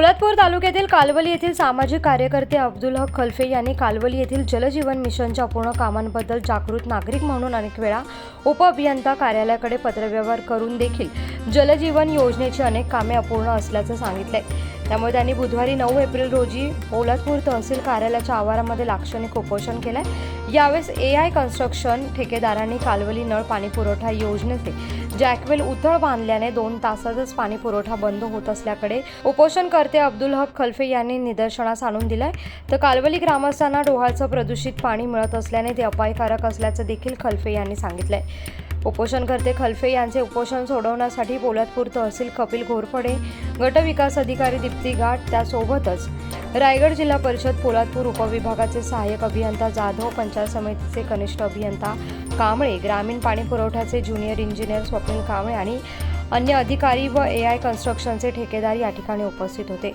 पोलादपूर तालुक्यातील कालवली येथील सामाजिक कार्यकर्ते अब्दुल हक खल्फे यांनी कालवली येथील जलजीवन मिशनच्या पूर्ण कामांबद्दल जागृत नागरिक म्हणून अनेक वेळा उपअभियंता कार्यालयाकडे पत्रव्यवहार करून देखील जलजीवन योजनेची अनेक कामे अपूर्ण असल्याचं सांगितलंय. त्यामुळे त्यांनी बुधवारी नऊ एप्रिल रोजी पोलादपूर तहसील कार्यालयाच्या आवारामध्ये लाक्षणिक उपोषण केलंय. यावेळेस ए आय कन्स्ट्रक्शन ठेकेदारांनी कालवली नळ पाणी पुरवठा योजनेचे जॅकवेल उथळ बांधल्याने दोन तासातच पाणी पुरवठा बंद होत असल्याकडे उपोषणकर्ते अब्दुल हक खल्फे यांनी निदर्शनास आणून दिलंय. तर कालवली ग्रामस्थांना डोहाचं प्रदूषित पाणी मिळत असल्याने ते अपायकारक असल्याचं देखील खल्फे यांनी सांगितलंय. उपोषणकर्ते खलफे यांचे उपोषण सोडवण्यासाठी पोलादपूर तहसील कपिल घोरपडे गट विकास अधिकारी दीप्ती घाट त्यासोबतच रायगड जिल्हा परिषद पोलादपूर उपविभागाचे सहाय्यक अभियंता जाधव पंचायत समितीचे कनिष्ठ अभियंता कांबळे ग्रामीण पाणी पुरवठ्याचे ज्युनियर इंजिनियर स्वप्नील कांबळे आणि अन्य अधिकारी व ए आय कन्स्ट्रक्शनचे ठेकेदार या ठिकाणी उपस्थित होते.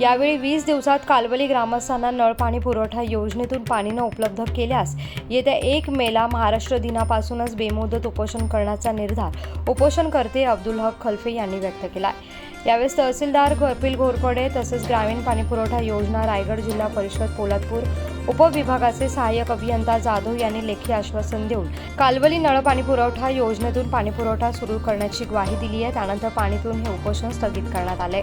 यावेळी वीस दिवसात कालवली ग्रामस्थांना नळ पाणी पुरवठा योजनेतून पाणी न उपलब्ध केल्यास येत्या एक मेला महाराष्ट्र दिनापासूनच बेमुदत उपोषण करण्याचा निर्धार उपोषणकर्ते अब्दुल हक खल्फे यांनी व्यक्त केला आहे यावेळेस तहसीलदार कपिल घोरपडे तसेच ग्रामीण पाणीपुरवठा योजना रायगड जिल्हा परिषद पोलादपूर उपविभागाचे सहाय्यक अभियंता जाधव यांनी लेखी आश्वासन देऊन कालवली नळ पाणी पुरवठा योजनेतून पाणीपुरवठा सुरू करण्याची ग्वाही दिली आहे. त्यानंतर पाणी पिऊन हे उपोषण स्थगित करण्यात आले